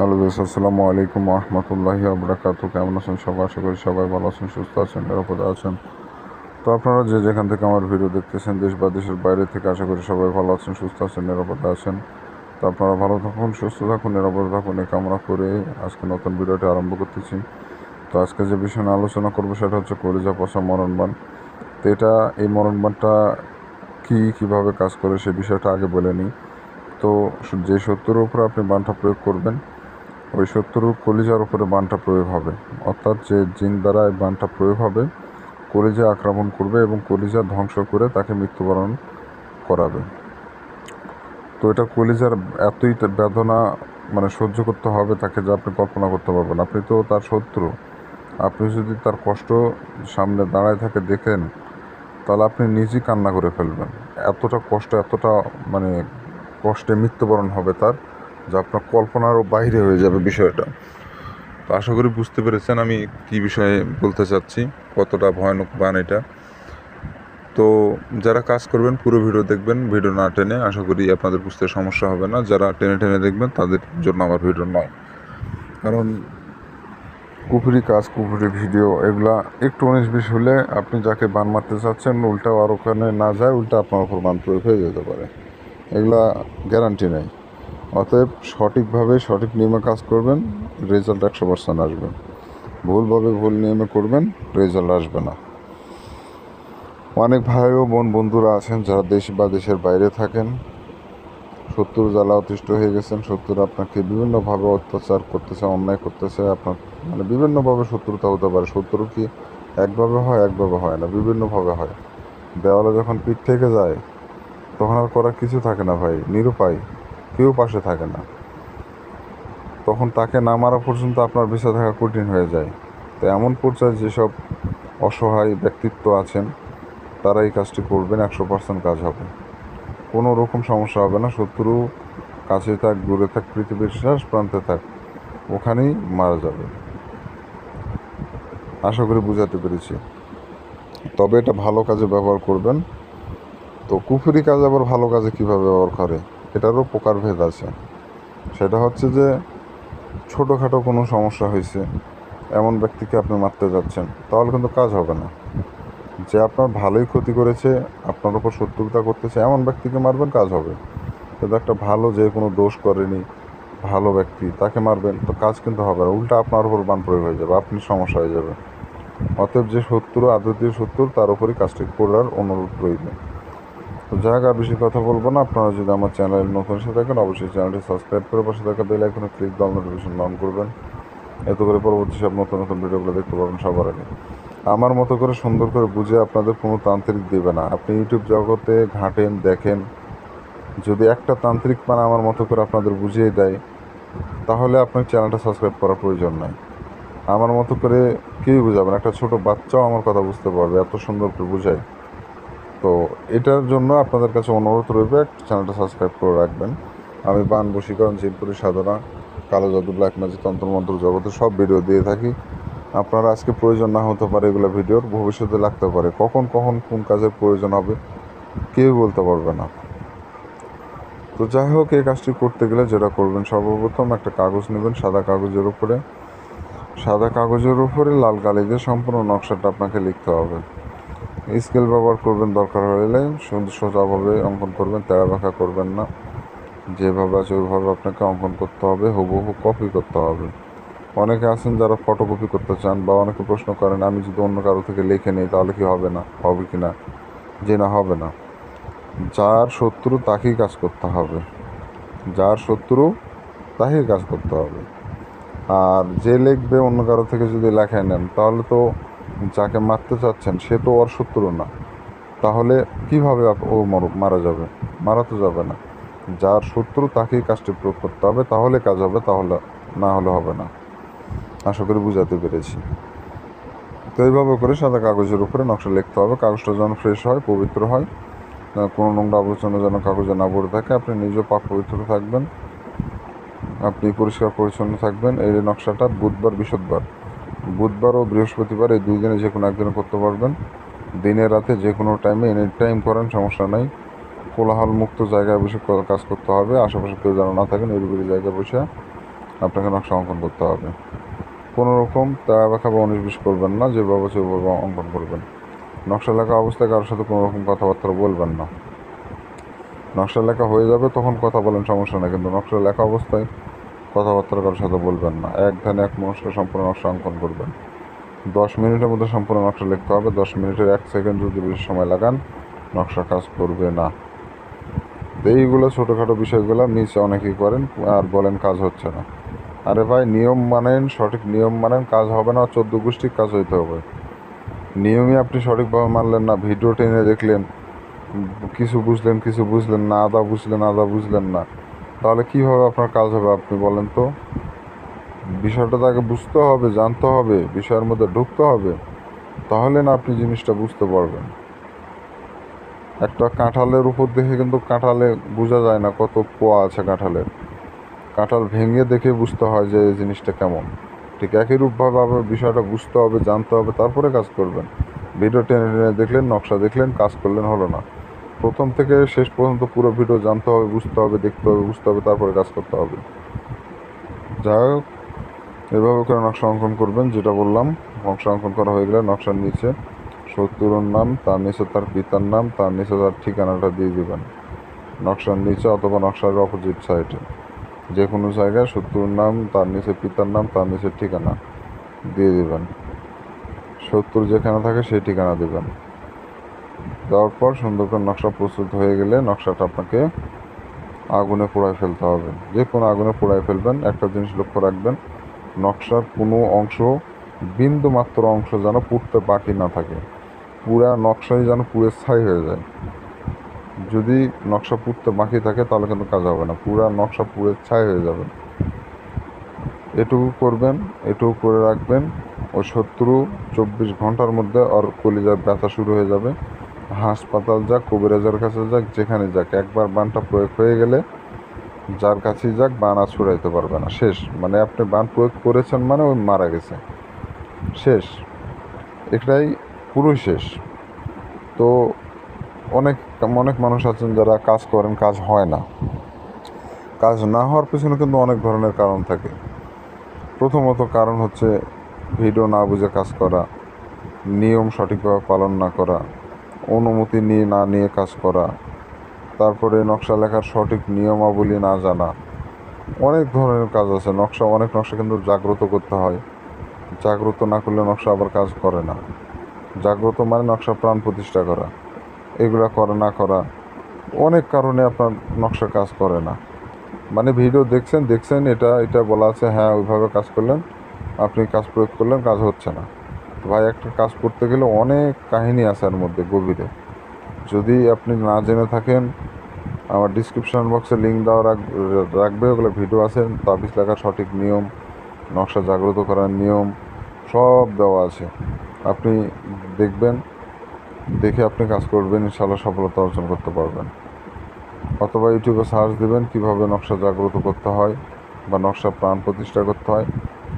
Hello দোস্ত আসসালামু আলাইকুম রহমতুল্লাহি আবরাকাতু কেমন আছেন সবাই? আশা করি সবাই ভালো আছেন, সুস্থ আছেন, নিরাপদে আছেন। তো আপনারা যে যেখান থেকে আমার ভিডিও দেখতেছেন, দেশ বা দেশের বাইরে থেকে, আশা করি সবাই ভালো আছেন, সুস্থ আছেন, নিরাপদে আছেন। তো আপনারা ভালো থাকুন, সুস্থ থাকুন, নিরাপদে থাকুন এই কামনা করে আজকে নতুন ভিডিওটি আরম্ভ করতেছি। তো আজকে যে বিষয় নিয়ে আলোচনা করব সেটা হচ্ছে কলিজা পশা মরণবান তো এটা, এই মরণবানটা কী, কীভাবে কাজ করে সে বিষয়টা আগে বলে নিই। তো যে সত্যের উপরে আপনি বানটা প্রয়োগ করবেন ওই শত্রুর কলিজার উপরে বানটা প্রয়োগ হবে। অর্থাৎ যে জিন দ্বারা এই বানটা প্রয়োগ হবে, কলিজা আক্রমণ করবে এবং কলিজা ধ্বংস করে তাকে মৃত্যুবরণ করাবে। তো এটা কলিজার এতই বেদনা মানে সহ্য করতে হবে, তাকে যা আপনি কল্পনা করতে পারবেন আপনি তো তার শত্রু। আপনি যদি তার কষ্ট সামনে দাঁড়ায় থাকে দেখেন, তাহলে আপনি নিজেই কান্না করে ফেলবেন। এতটা কষ্ট, এতটা মানে কষ্টে মৃত্যুবরণ হবে তার। যা আপনার কল্পনারও বাইরে হয়ে যাবে বিষয়টা। তো আশা করি বুঝতে পেরেছেন আমি কি বিষয়ে বলতে চাচ্ছি, কতটা ভয়ানক বান এটা। তো যারা কাজ করবেন, পুরো ভিডিও দেখবেন, ভিডিও না টেনে আশা করি আপনাদের বুঝতে সমস্যা হবে না। যারা টেনে টেনে দেখবেন, তাদের জন্য আমার ভিডিও নয়। কারণ কুফুরি কাজ, কুফুরি ভিডিও, এগুলা একটু উনিশ বিশ হলে আপনি যাকে বান মারতে চাচ্ছেন উল্টা আর ওখানে না যায়, উল্টা আপনার উপর বান প্রয়োগ হয়ে যেতে পারে। এগুলা গ্যারান্টি নেই। অতএব সঠিকভাবে সঠিক নিয়মে কাজ করবেন রেজাল্ট একশো পার্সেন্ট আসবে। ভুলভাবে ভুল নিয়মে করবেন রেজাল্ট আসবে না। অনেক ভাই ও বোন বন্ধুরা আছেন যারা দেশ বা দেশের বাইরে থাকেন। শত্রু জ্বালা অতিষ্ঠ হয়ে গেছেন শত্রুরা আপনাকে বিভিন্নভাবে অত্যাচার করতেছে, অন্যায় করতেছে। আপনার মানে বিভিন্নভাবে শত্রুতা হতে পারে। শত্রু কি একভাবে হয় একভাবে হয় না, বিভিন্নভাবে হয়। দেওয়ালে যখন পিঠ থেকে যায়, তখন আর করার কিছু থাকে না ভাই, নিরুপায়। কেউ পাশে থাকে না। তখন তাকে না মারা পর্যন্ত আপনার বেঁচে থাকা কঠিন হয়ে যায়। তো এমন পর্যায়ে যেসব অসহায় ব্যক্তিত্ব আছেন, তারা এই কাজটি করবেন, একশো পার্সেন্ট কাজ হবে। কোনো রকম সমস্যা হবে না, শত্রু কাছে থাক, দূরে থাক, পৃথিবীর শেষ প্রান্তে থাক, ওখানেই মারা যাবে। আশা করি বুঝাতে পেরেছি। তবে এটা ভালো কাজে ব্যবহার করবেন। তো কুফুরি কাজ আবার ভালো কাজে কীভাবে ব্যবহার করে? এটারও প্রকারভেদ আছে। সেটা হচ্ছে যে ছোটোখাটো কোনো সমস্যা হয়েছে, এমন ব্যক্তিকে আপনি মারতে যাচ্ছেন, তাহলে কিন্তু কাজ হবে না। যে আপনার ভালোই ক্ষতি করেছে, আপনার উপর শত্রুতা করতেছে, এমন ব্যক্তিকে মারবেন, কাজ হবে। কিন্তু একটা ভালো যে কোনো দোষ করেনি, ভালো ব্যক্তি, তাকে মারবেন, তো কাজ কিন্তু হবে না। উল্টা আপনার উপর বান প্রয়োগ হয়ে যাবে, আপনি সমস্যা হয়ে যাবে অতএব যে শত্রু আদতীয় শত্রু তার উপরই কাজটি করার অনুরোধ রইবে তো যাই আর বেশি কথা বলব না। আপনারা যদি আমার চ্যানেল নতুন সাথে থাকেন, অবশ্যই চ্যানেলটি সাবস্ক্রাইব করে পাশে থাকা বেল আইকনে ক্লিক দাও নোটিফিকেশন অন করবেন। এত করে পরবর্তী সব নতুন নতুন ভিডিওগুলো দেখতে পাবেন সবার আগে। আমার মতো করে সুন্দর করে বুঝে আপনাদের কোনো তান্ত্রিক দেবে না। আপনি ইউটিউব জগতে ঘাঁটেন, দেখেন, যদি একটা তান্ত্রিক মানে আমার মতো করে আপনাদের বুঝিয়ে দেয়, তাহলে আপনার চ্যানেলটা সাবস্ক্রাইব করার প্রয়োজন নাই। আমার মতো করে কেউই বুঝাবেন একটা ছোট বাচ্চাও আমার কথা বুঝতে পারবে, এত সুন্দর করে বুঝায়। তো এটার জন্য আপনাদের কাছে অনুরোধ রইবে চ্যানেলটা সাবস্ক্রাইব করে রাখবেন। আমি বান বশীকরণ জিনপুরি সাধনা, কালো জাদু ব্ল্যাক ম্যাজিক তন্ত্রমন্ত্র জগতে সব ভিডিও দিয়ে থাকি। আপনারা আজকে প্রয়োজন না হতে পারে এগুলো ভিডিওর ভবিষ্যতে লাগতে পারে। কখন কখন, কোন কাজের প্রয়োজন হবে, কেউ বলতে পারবে না। তো যাই হোক, এই কাজটি করতে গেলে যেটা করবেন, সর্বপ্রথম একটা কাগজ নেবেন, সাদা কাগজের উপরে। সাদা কাগজের উপরে লাল কালি দিয়ে সম্পূর্ণ নকশাটা আপনাকে লিখতে হবে। স্কেল ব্যবহার করবেন দরকার হলে সুন্দর সোজাভাবে অঙ্কন করবেন তেরা বাঁকা করবেন না। যেভাবে আছে ওইভাবে আপনাকে অঙ্কন করতে হবে, হুবহু কপি করতে হবে। অনেকে আছেন যারা ফটোকপি করতে চান বা অনেকে প্রশ্ন করেন, আমি যদি অন্য কারও থেকে লিখে নিই, তাহলে কি হবে না? হবে কি না? যে না, হবে না। যার শত্রু তাকেই কাজ করতে হবে। যার শত্রু তাকেই কাজ করতে হবে। আর যে লিখবে অন্য কারও থেকে যদি লেখায় নেন, তাহলে তো যাকে মারতে চাচ্ছেন, সে তো ওর শত্রু না। তাহলে কীভাবে ও মর- মারা যাবে। মারা তো যাবে না। যার শত্রু তাকেই কাজটি প্রয়োগ করতে হবে। তাহলে কাজ হবে, তাহলে না হলে হবে না। আশা করি বুঝাতে পেরেছি। তো এইভাবে করে সাদা কাগজের উপরে নকশা লিখতে হবে। কাগজটা যেন ফ্রেশ হয়, পবিত্র হয়। কোনো নোংরা আবর্জনা যেন কাগজে না পড়ে থাকে। আপনি নিজেও পাক পবিত্র থাকবেন। আপনি পরিষ্কার পরিচ্ছন্ন থাকবেন। এই নকশাটা বুধবার, বৃহস্পতিবার। বুধবার ও বৃহস্পতিবার এই দুই দিনে যে কোনো একদিনে করতে পারবেন। দিনে রাতে যে কোনো টাইমে এনি টাইম করেন, সমস্যা নাই। কোলাহল মুক্ত জায়গায় বসে কাজ করতে হবে। আশেপাশে কেউ যেন না থাকে নিরিবিলি জায়গায় বসে আপনাকে নকশা অঙ্কন করতে হবে। কোনো রকম তারা ব্যাখ্যা বা উনিশ বিশ করবেন না যেভাবে সেভাবে অঙ্কন করবেন। নকশা লেখা অবস্থায় কারোর সাথে কোনো রকম কথাবার্তা বলবেন না। নকশা লেখা হয়ে যাবে, তখন কথা বলেন, সমস্যা নেই। কিন্তু নকশা লেখা অবস্থায় কথাবার্তা কারোর সাথে বলবেন না। এক ধ্যানে এক মনস্কে, সম্পূর্ণ নকশা অঙ্কন করবেন। দশ মিনিটের মধ্যে সম্পূর্ণ নকশা লিখতে হবে। দশ মিনিটের এক সেকেন্ড যদি বেশি সময় লাগান, নকশা কাজ করবে না। এইগুলো ছোটোখাটো বিষয়গুলো মিস অনেকেই করেন, আর বলেন কাজ হচ্ছে না। আরে ভাই, নিয়ম মানেন, সঠিক নিয়ম মানেন, কাজ হবে না, চোদ্দ গোষ্ঠীর কাজ হইতে হবে। নিয়মই আপনি সঠিকভাবে মানলেন না, ভিডিও টেনে দেখলেন, কিছু বুঝলেন কিছু বুঝলেন না, আদা বুঝলেন আদা বুঝলেন না। তাহলে কীভাবে আপনার কাজ হবে, আপনি বলেন তো? বিষয়টা তাকে বুঝতে হবে, জানতে হবে, বিষয়ের মধ্যে ঢুকতে হবে। তাহলে না আপনি জিনিসটা বুঝতে পারবেন। একটা কাঁঠালের উপর দেখে কিন্তু কাঁঠালে বোঝা যায় না কত পোয়া আছে কাঁঠালের। কাঁঠাল ভেঙে দেখে বুঝতে হয় যে এই জিনিসটা কেমন। ঠিক একই রূপভাবে আপনার বিষয়টা বুঝতে হবে, জানতে হবে, তারপরে কাজ করবেন। ভিডিও টেনে টেনে দেখলেন, নকশা দেখলেন, কাজ করলেন, হলো না। প্রথম থেকে শেষ পর্যন্ত পুরো ভিডিও জানতে হবে, বুঝতে হবে, দেখতে হবে, বুঝতে হবে, তারপরে কাজ করতে হবে। যাই হোক, এভাবে করে নকশা অঙ্কন করবেন, যেটা বললাম, নকশা অঙ্কন করা হয়ে গেলে নকশার নিচে শত্রুর নাম, তার নিচে তার পিতার নাম, তার নিচে তার ঠিকানাটা দিয়ে দেবেন। নকশার নিচে অথবা নকশার অপোজিট সাইডে যে কোনো জায়গায় শত্রুর নাম, তার নিচে পিতার নাম, তার নিচে ঠিকানা দিয়ে দেবেন। শত্রু যেখানে থাকে সেই ঠিকানা দেবেন। দেওয়ার পর সুন্দর করে নকশা প্রস্তুত হয়ে গেলে নকশাটা আপনাকে আগুনে পোড়ায় ফেলতে হবে। যে কোনো আগুনে পোড়ায় ফেলবেন। একটা জিনিস লক্ষ্য রাখবেন, নকশার কোনো অংশ বিন্দু মাত্র অংশ যেন পুড়তে বাকি না থাকে। পুরা নকশাই যেন পুড়ে ছাই হয়ে যায়। যদি নকশা পুড়তে বাকি থাকে, তাহলে কিন্তু কাজ হবে না। পুরা নকশা পুড়ে ছাই হয়ে যাবে। এটুকু করবেন, এটুকু করে রাখবেন। ও শত্রু চব্বিশ ঘণ্টার মধ্যে ওর কলিজার ব্যথা শুরু হয়ে যাবে। হাসপাতাল যাক, কবিরাজের কাছে যাক, যেখানে যাক, একবার বানটা প্রয়োগ হয়ে গেলে যার কাছেই যাক, বান আর ছুড়াইতে পারবে না। শেষ। মানে আপনি বান প্রয়োগ করেছেন মানে ওই মারা গেছে। শেষ। এটাই পুরো শেষ। তো অনেক অনেক মানুষ আছেন যারা কাজ করেন, কাজ হয় না। কাজ না হওয়ার পেছনে কিন্তু অনেক ধরনের কারণ থাকে। প্রথমত কারণ হচ্ছে ভিডিও না বুঝে কাজ করা, নিয়ম সঠিকভাবে পালন না করা অনুমতি নিয়ে না নিয়ে কাজ করা। তারপরে নকশা লেখার সঠিক নিয়মাবলী না জানা। অনেক ধরনের কাজ আছে। নকশা, অনেক নকশা কিন্তু জাগ্রত করতে হয়। জাগ্রত না করলে নকশা আবার কাজ করে না। জাগ্রত মানে নকশা প্রাণ প্রতিষ্ঠা করা। এগুলা করা না করা। অনেক কারণে আপনার নকশা কাজ করে না। মানে ভিডিও দেখছেন দেখছেন, এটা এটা বলা আছে হ্যাঁ ওইভাবে কাজ করলেন। আপনি কাজ প্রয়োগ করলেন, কাজ হচ্ছে না। ভাই, একটা কাজ করতে গেলে অনেক কাহিনী আছে এর মধ্যে, গভীরে। যদি আপনি না জেনে থাকেন, আমার ডিসক্রিপশন বক্সে লিঙ্ক দেওয়া রাখ, রাখবে, ওগুলো ভিডিও আছে, তাবিজ লেখার সঠিক নিয়ম, নকশা জাগ্রত করার নিয়ম, সব দেওয়া আছে। আপনি দেখবেন, দেখে আপনি কাজ করবেন ইনশাল্লাহ সফলতা অর্জন করতে পারবেন। অথবা ইউটিউবে সার্চ দেবেন, কীভাবে নকশা জাগ্রত করতে হয় বা নকশা প্রাণ প্রতিষ্ঠা করতে হয়,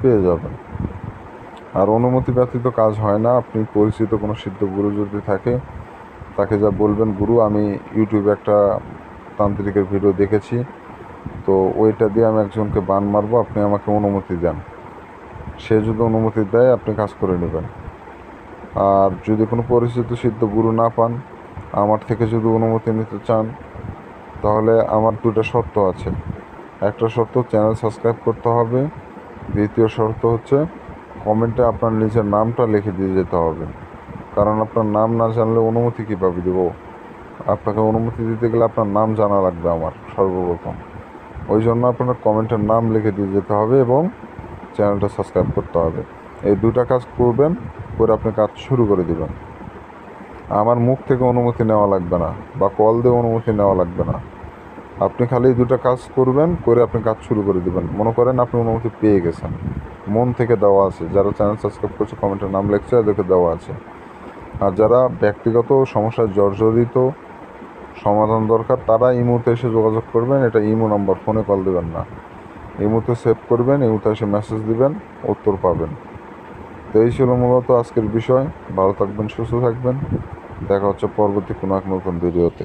পেয়ে যাবেন। আর অনুমতি ব্যতীত কাজ হয় না। আপনি পরিচিত কোনো সিদ্ধ গুরু যদি থাকে, তাকে যা বলবেন, গুরু, আমি ইউটিউবে একটা তান্ত্রিকের ভিডিও দেখেছি। তো ওইটা দিয়ে আমি একজনকে বান মারবো, আপনি আমাকে অনুমতি দেন। সে যদি অনুমতি দেয়, আপনি কাজ করে নেবেন। আর যদি কোনো পরিচিত সিদ্ধ গুরু না পান, আমার থেকে যদি অনুমতি নিতে চান, তাহলে আমার দুটা শর্ত আছে। একটা শর্ত, চ্যানেল সাবস্ক্রাইব করতে হবে। দ্বিতীয় শর্ত হচ্ছে কমেন্টে আপনার নিজের নামটা লিখে দিয়ে যেতে হবে। কারণ আপনার নাম না জানলে অনুমতি কীভাবে দেবো? আপনাকে অনুমতি দিতে গেলে আপনার নাম জানা লাগবে আমার, সর্বপ্রথম। ওই জন্য আপনার কমেন্টের নাম লিখে দিয়ে যেতে হবে এবং চ্যানেলটা সাবস্ক্রাইব করতে হবে। এই দুটা কাজ করবেন, করে আপনি কাজ শুরু করে দেবেন। আমার মুখ থেকে অনুমতি নেওয়া লাগবে না, বা কল দিয়ে অনুমতি নেওয়া লাগবে না। আপনি খালি এই দুটো কাজ করবেন, করে আপনি কাজ শুরু করে দিবেন। মনে করেন আপনি অনুমতি পেয়ে গেছেন। মন থেকে দেওয়া আছে। যারা চ্যানেল সাবস্ক্রাইব করছে কমেন্টের নাম লিখছে, এদেরকে দেওয়া আছে। আর যারা ব্যক্তিগত সমস্যায় জর্জরিত, সমাধান দরকার, তারা ইমোতে এসে যোগাযোগ করবেন। এটা ইমো নাম্বার, ফোনে কল দেবেন না। ইমোতে সেভ করবেন ইমোতে এসে মেসেজ দিবেন, উত্তর পাবেন। তো এই ছিল মূলত আজকের বিষয়। ভালো থাকবেন, সুস্থ থাকবেন। দেখা হচ্ছে পরবর্তী কোনো এক নতুন ভিডিওতে